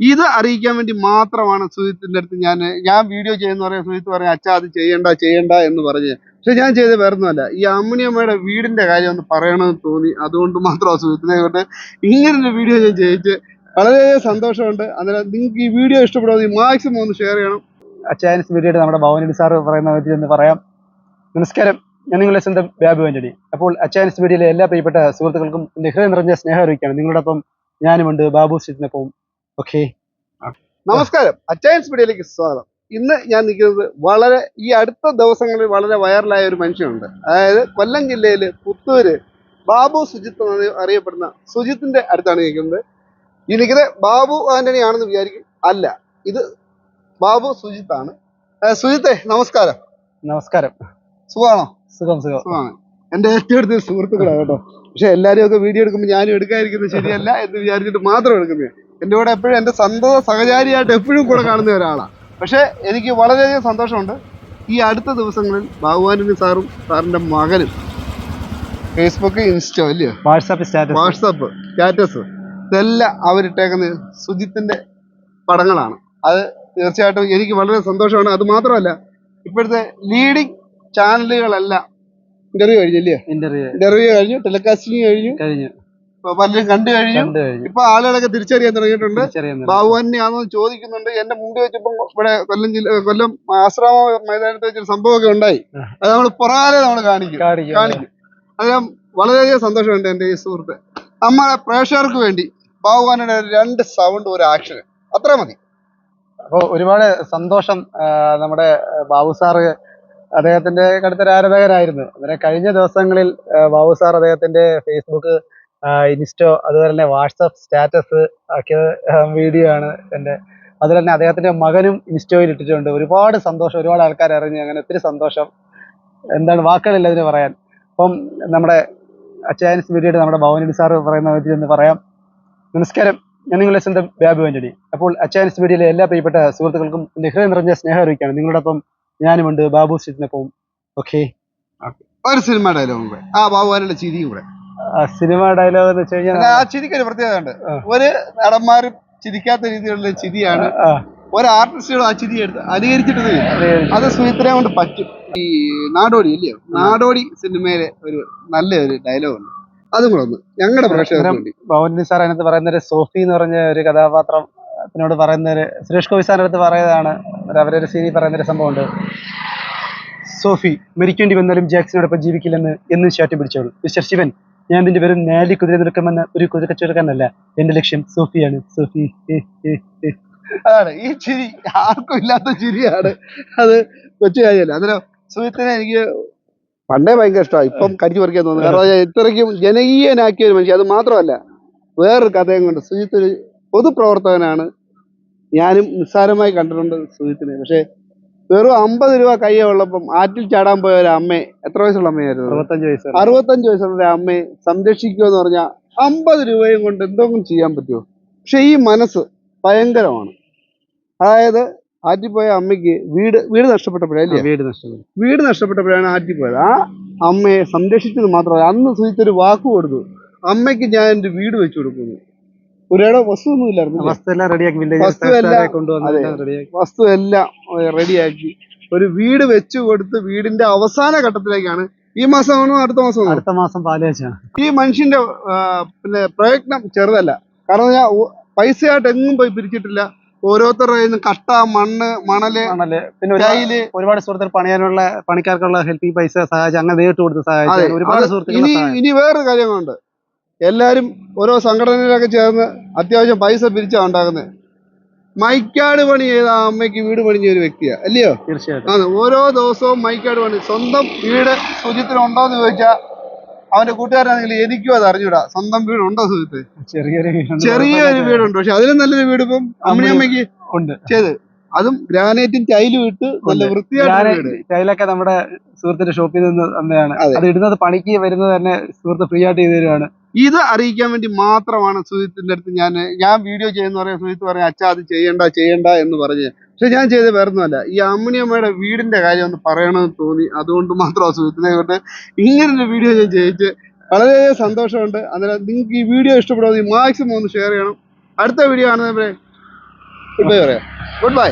ഇത് അറിയിക്കാൻ വേണ്ടി മാത്രമാണ് സുജിത്തിന്റെ അടുത്ത് ഞാൻ ഞാൻ വീഡിയോ ചെയ്യുന്ന പറയാം സുജിത്ത് പറയാം അച്ഛാ അത് ചെയ്യണ്ട ചെയ്യണ്ട എന്ന് പറഞ്ഞ്. പക്ഷെ ഞാൻ ചെയ്ത് വേറൊന്നുമല്ല. ഈ അമ്മിണിയമ്മയുടെ വീടിന്റെ കാര്യം ഒന്ന് പറയണമെന്ന് തോന്നി. അതുകൊണ്ട് മാത്രമാണ് സുജിത്തിനെ കൊണ്ട് ഇങ്ങനൊരു വീഡിയോ ഞാൻ ചെയ്യിച്ച്. വളരെ സന്തോഷമുണ്ട്. അന്നേരം നിങ്ങൾക്ക് ഈ വീഡിയോ ഇഷ്ടപ്പെടുമെങ്കിൽ മാക്സിമം ഒന്ന് ഷെയർ ചെയ്യണം. അച്ചായൻസ് വീഡിയോ നമ്മുടെ ഭവനടി സാറ് പറയുന്ന വിധത്തിൽ ഒന്ന് പറയാം. നമസ്കാരം. ഞാൻ നിങ്ങളുടെ സ്വന്തം ബാബു ആന്റണി. അപ്പോൾ അച്ചായൻസ് വീഡിയോയിലെ എല്ലാ പ്രിയപ്പെട്ട സുഹൃത്തുക്കൾക്കും ഹൃദയം നിറഞ്ഞ സ്നേഹം അറിയിക്കുകയാണ്. നിങ്ങളോടൊപ്പം ഞാനുമുണ്ട് ബാബു സ്റ്റിറ്റിനൊപ്പം ഓക്കെ. നമസ്കാരം. അച്ചയൻസ് മീഡിയയിലേക്ക് സ്വാഗതം. ഇന്ന് ഞാൻ നിൽക്കുന്നത് വളരെ ഈ അടുത്ത ദിവസങ്ങളിൽ വളരെ വൈറലായ ഒരു മനുഷ്യനുണ്ട്. അതായത് കൊല്ലം ജില്ലയിൽ പുത്തൂര് ബാബു സുജിത്ത് എന്ന് അറിയപ്പെടുന്ന സുജിത്തിന്റെ അടുത്താണ് നിൽക്കുന്നത്. ഈ നിൽക്കുന്നത് ബാബു ആന്റണി ആണെന്ന് വിചാരിക്കും അല്ല. ഇത് ബാബു സുജിത്താണ്. ആണ് സുജിത്തെ നമസ്കാരം. നമസ്കാരം. സുഖമാണോ? സുഖം സുഖം. സുഖമാണ്. എന്റെ ഏറ്റവും അടുത്ത് സുഹൃത്തുക്കളാണ് കേട്ടോ. പക്ഷെ എല്ലാരും ഒക്കെ വീഡിയോ എടുക്കുമ്പോൾ ഞാനും എടുക്കാതിരിക്കുന്നത് ശരിയല്ല എന്ന് വിചാരിച്ചിട്ട് മാത്രം എടുക്കുന്നത് എന്റെ കൂടെ എപ്പോഴും എന്റെ സന്തത സഹചാരിയായിട്ട് എപ്പോഴും കൂടെ കാണുന്ന ഒരാളാണ് പക്ഷേ എനിക്ക് വളരെയധികം സന്തോഷമുണ്ട് ഈ അടുത്ത ദിവസങ്ങളിൽ ബാബുവാനി സാറും സാറിന്റെ മകനും. ഫേസ്ബുക്ക് ഇൻസ്റ്റോ അല്ലയോ വാട്സാപ്പ് സ്റ്റാറ്റസ്. WhatsApp status. ഇതെല്ലാം അവരിട്ടേക്കുന്ന സുജിത്തിന്റെ പടങ്ങളാണ്. അത് തീർച്ചയായിട്ടും എനിക്ക് വളരെ സന്തോഷമാണ്. അത് മാത്രമല്ല ഇപ്പോഴത്തെ ലീഡിങ് ചാനലുകളെല്ലാം ഇന്റർവ്യൂ കഴിഞ്ഞില്ലേ ഇന്റർവ്യൂ ഇന്റർവ്യൂ കഴിഞ്ഞു. ടെലികാസ്റ്റിംഗ് കഴിഞ്ഞു. കഴിഞ്ഞു. പലരും കണ്ടു കഴിഞ്ഞു. കണ്ടു കഴിഞ്ഞു. ഇപ്പൊ ആളുകളൊക്കെ തിരിച്ചറിയാൻ തുടങ്ങിയിട്ടുണ്ട്. തിരിച്ചറിയുന്നില്ല. ബാബു തന്നെയാണെന്ന് ചോദിക്കുന്നുണ്ട്. എന്റെ മുമ്പിൽ വെച്ചപ്പോ ഇവിടെ കൊല്ലം ജില്ല കൊല്ലം ആശ്രമ മൈതാനത്ത് വെച്ചൊരു സംഭവമൊക്കെ ഉണ്ടായി. അത് നമ്മൾ പുറകാലെ നമ്മൾ കാണിക്കും. കാണിക്കും. അദ്ദേഹം അത് ഞാൻ വളരെയധികം സന്തോഷമുണ്ട് എന്റെ ഈ സുഹൃത്ത്. നമ്മളെ പ്രേക്ഷകർക്ക് വേണ്ടി ബാബുവാനുടെ രണ്ട് സൗണ്ട് ഒരു ആക്ഷൻ. അത്ര മതി. അപ്പോൾ ഒരുപാട് സന്തോഷം ആ, നമ്മുടെ ബാബു സാറ് അദ്ദേഹത്തിന്റെ കടുത്തൊരു ആരാധകരായിരുന്നു. അങ്ങനെ കഴിഞ്ഞ ദിവസങ്ങളിൽ ആ, ബാബു സാർ അദ്ദേഹത്തിന്റെ ഫേസ്ബുക്ക് ഇൻസ്റ്റോ അതുപോലെ തന്നെ വാട്സപ്പ് സ്റ്റാറ്റസ് ആക്കിയ വീഡിയോ ആണ് എന്റെ. അതുപോലെ തന്നെ അദ്ദേഹത്തിന്റെ മകനും ഇൻസ്റ്റോയിൽ ഇട്ടിട്ടുണ്ട്. ഒരുപാട് സന്തോഷം ഒരുപാട് ആൾക്കാർ അറിഞ്ഞു അങ്ങനെ ഒത്തിരി സന്തോഷം. എന്താണ് വാക്കുകളില്ല ഇതിന് പറയാൻ. അപ്പം നമ്മുടെ അച്ചായൻസ് വീഡിയോയുടെ നമ്മുടെ ഭവനടി സാറ് പറയുന്ന വിധത്തിൽ എന്ന് പറയാം. നമസ്കാരം ഞാൻ നിങ്ങളുടെ സ്വന്തം ബാബു ആന്റണി അപ്പോൾ അച്ചായൻസ് വീഡിയോയിലെ എല്ലാ പ്രിയപ്പെട്ട സുഹൃത്തുക്കൾക്കും എന്റെ ഹൃദയം നിറഞ്ഞ സ്നേഹം അറിയിക്കുകയാണ്. നിങ്ങളോടൊപ്പം ഞാനുമുണ്ട് ബാബു സിറ്റിനൊപ്പം ഓക്കെ ഒരു സിനിമ ഡയലോഗും ആ ബാബുവാനുടെ ചിരിയും കൂടെ. സിനിമ ഡയലോഗ് എന്ന് വെച്ച് കഴിഞ്ഞാൽ ആ ചിരിക്ക് ഒരു പ്രത്യേകത ഉണ്ട്. ഒരു നടന്മാരും ചിരിക്കാത്ത രീതിയിലുള്ള ചിരിയാണ് ഒരു ആർട്ടിസ്റ്റുകൾ ആ ചിരി എടുത്ത് അനുകരിച്ചിട്ട് അത് സുമിത്രയെ കൊണ്ട് പറ്റും. ഈ നാടോടി അല്ലയോ നാടോടി സിനിമയിലെ ഒരു നല്ല ഒരു ഡയലോഗ് ഉണ്ട്. അതും കൂടെ ഒന്ന്. ഞങ്ങളുടെ പ്രേക്ഷകർക്ക് ഭവനി സാർ അതിനകത്ത് പറയുന്ന ഒരു സോഫി എന്ന് പറഞ്ഞ ഒരു കഥാപാത്രം അതിനോട് പറയുന്ന ഒരു സുരേഷ് ഗോപി സാറിന്റെ അടുത്ത് പറയുന്നതാണ്. അവരൊരു സീനി പറയുന്ന ഒരു സംഭവം ഉണ്ട് സോഫി മരിക്കേണ്ടി വന്നാലും ജാക്സിനോടൊപ്പം ജീവിക്കില്ലെന്ന് എന്നും ശാറ്റി പിടിച്ചോളൂ മിസ്റ്റർ ശിവൻ ഞാൻ നിന്റെ വെറും നേടി കുതിര നിൽക്കുമെന്ന ഒരു കുതിര കച്ചവടക്കാരനല്ല. എന്റെ ലക്ഷ്യം സോഫിയാണ്. സോഫി. അതാണ്. ഈ ചിരി ആർക്കും ഇല്ലാത്ത ചിരിയാണ്. അത് കൊച്ചു കാര്യമല്ല. അന്നേരം സുഹൃത്തിനെ എനിക്ക് പണ്ടേ ഭയങ്കര ഇഷ്ടമാണ്. ഇപ്പം കടിച്ചു പറിക്കാൻ തോന്നുന്നു. കാരണം ഇത്രയ്ക്കും ജനകീയനാക്കിയ ഒരു മനുഷ്യൻ. അത് മാത്രമല്ല വേറൊരു കഥയും കൊണ്ട് സുജിത്ത് ഒരു പൊതുപ്രവർത്തകനാണ് ഞാനും നിസ്സാരമായി കണ്ടിട്ടുണ്ട് സുജിത്തിനെ പക്ഷെ വെറും അമ്പത് രൂപ കയ്യെ ഉള്ളപ്പം ആറ്റിൽ ചാടാൻ പോയ ഒരു അമ്മയെ എത്ര വയസ്സുള്ള അമ്മയായിരുന്നു? അറുപത്തഞ്ച് വയസ്സ് അറുപത്തഞ്ച് വയസ്സുള്ള ഒരു അമ്മയെ സംരക്ഷിക്കുക എന്ന് പറഞ്ഞാൽ അമ്പത് രൂപയും കൊണ്ട് എന്തെങ്കിലും ചെയ്യാൻ പറ്റുമോ? പക്ഷെ ഈ മനസ്സ് ഭയങ്കരമാണ്. അതായത് ആറ്റിപ്പോയ പോയ അമ്മയ്ക്ക് വീട് വീട് നഷ്ടപ്പെട്ടപ്പോഴല്ലേ വീട് നഷ്ടപ്പെട്ടു. വീട് നഷ്ടപ്പെട്ടപ്പോഴാണ് ആറ്റിപ്പോയത്. ആ അമ്മയെ സംരക്ഷിച്ചത് മാത്രമല്ല അന്ന് സുഹിത്തൊരു വാക്ക് കൊടുത്തു. അമ്മയ്ക്ക് ഞാൻ എന്റെ വീട് വെച്ചു കൊടുക്കുന്നു. ഒരിടം വസ്തു ഒന്നും ഇല്ലായിരുന്നു വസ്തു എല്ലാം റെഡിയാക്കി വില്ലേജ് കൊണ്ടുവന്ന് വസ്തു എല്ലാം റെഡിയാക്കി ഒരു വീട് വെച്ചു കൊടുത്ത് വീടിന്റെ അവസാന ഘട്ടത്തിലേക്കാണ്. ഈ മാസമാണോ അടുത്ത മാസമാണോ അടുത്ത മാസം പാലുകാച്ചാണ് ഈ മനുഷ്യന്റെ പിന്നെ പ്രയത്നം ചെറുതല്ല. കാരണം ഞാൻ പൈസയായിട്ട് എങ്ങും പോയി പിരിച്ചിട്ടില്ല. ഓരോരുത്തരുടെ കയ്യിൽ നിന്ന് കട്ട മണ്ണ് മണൽ മണൽ. പിന്നെ ഒരുപാട് ഒരുപാട് സുഹൃത്തുക്കൾ പണിയാനുള്ള പണിക്കാർക്കുള്ള ഹെൽപ്പിംഗ് പൈസ സഹായിച്ചു അങ്ങനെ നേരിട്ട് കൊടുത്ത് സഹായിച്ചു. ഒരുപാട് സുഹൃത്തുക്കൾ ഇനി വേറൊരു കാര്യങ്ങളുണ്ട്. എല്ലാരും ഓരോ സംഘടനയിലൊക്കെ ചേർന്ന് അത്യാവശ്യം പൈസ പിരിച്ചാണ് ഉണ്ടാക്കുന്നത് മൈക്കാട് പണി ചെയ്ത ആ അമ്മയ്ക്ക് വീട് പണിഞ്ഞ ഒരു വ്യക്തിയാ അല്ലയോ? തീർച്ചയായിട്ടും. ഓരോ ദിവസവും മൈക്കാട് പണി. സ്വന്തം വീട് ഉണ്ടോന്ന് ചോദിച്ചാൽ അവന്റെ കൂട്ടുകാരാണെങ്കിൽ എനിക്കും അത് അറിഞ്ഞൂടാ. സ്വന്തം വീടുണ്ടോ സുജിത്ത് ചെറിയൊരു വീടുണ്ട്. ചെറിയൊരു വീടുണ്ട്. പക്ഷെ അതിലും നല്ലൊരു വീട് ഇപ്പം അമ്മണിയമ്മയ്ക്ക് ഉണ്ട്. ചെയ്ത്. അതും ഗ്രാനൈറ്റും ടൈലും ഇട്ട് നല്ല. വൃത്തിയായിട്ട് ടൈലൊക്കെ നമ്മുടെ സുഹൃത്തിന്റെ ഷോപ്പിൽ നിന്ന് തന്നെയാണ്. അത് ഇടുന്നത് പണിക്ക് വരുന്നത് തന്നെ സുഹൃത്ത് ഫ്രീ ആയിട്ട് ചെയ്തു തരുവാണ്. ഇത് അറിയിക്കാൻ വേണ്ടി മാത്രമാണ് സുജിത്തിന്റെ അടുത്ത് ഞാൻ ഞാൻ വീഡിയോ ചെയ്യുന്ന പറയാം സുജിത്ത് പറയാം അച്ഛാ അത് ചെയ്യണ്ട ചെയ്യണ്ട എന്ന് പറഞ്ഞ്. പക്ഷെ ഞാൻ ചെയ്ത് വേറൊന്നുമല്ല. ഈ അമ്മിണിയമ്മയുടെ വീടിന്റെ കാര്യം ഒന്ന് പറയണമെന്ന് തോന്നി. അതുകൊണ്ട് മാത്രമാണ് സുജിത്തിനെ കൊണ്ട് ഇങ്ങനൊരു വീഡിയോ ഞാൻ ചെയ്യിച്ച് വളരെ സന്തോഷമുണ്ട്. അന്നേരം നിങ്ങൾക്ക് ഈ വീഡിയോ ഇഷ്ടപ്പെടുമെങ്കിൽ മാക്സിമം ഒന്ന് ഷെയർ ചെയ്യണം. അടുത്ത വീഡിയോ കാണുന്നവരെ ഗുഡ് ബൈ പറയാം. Good bye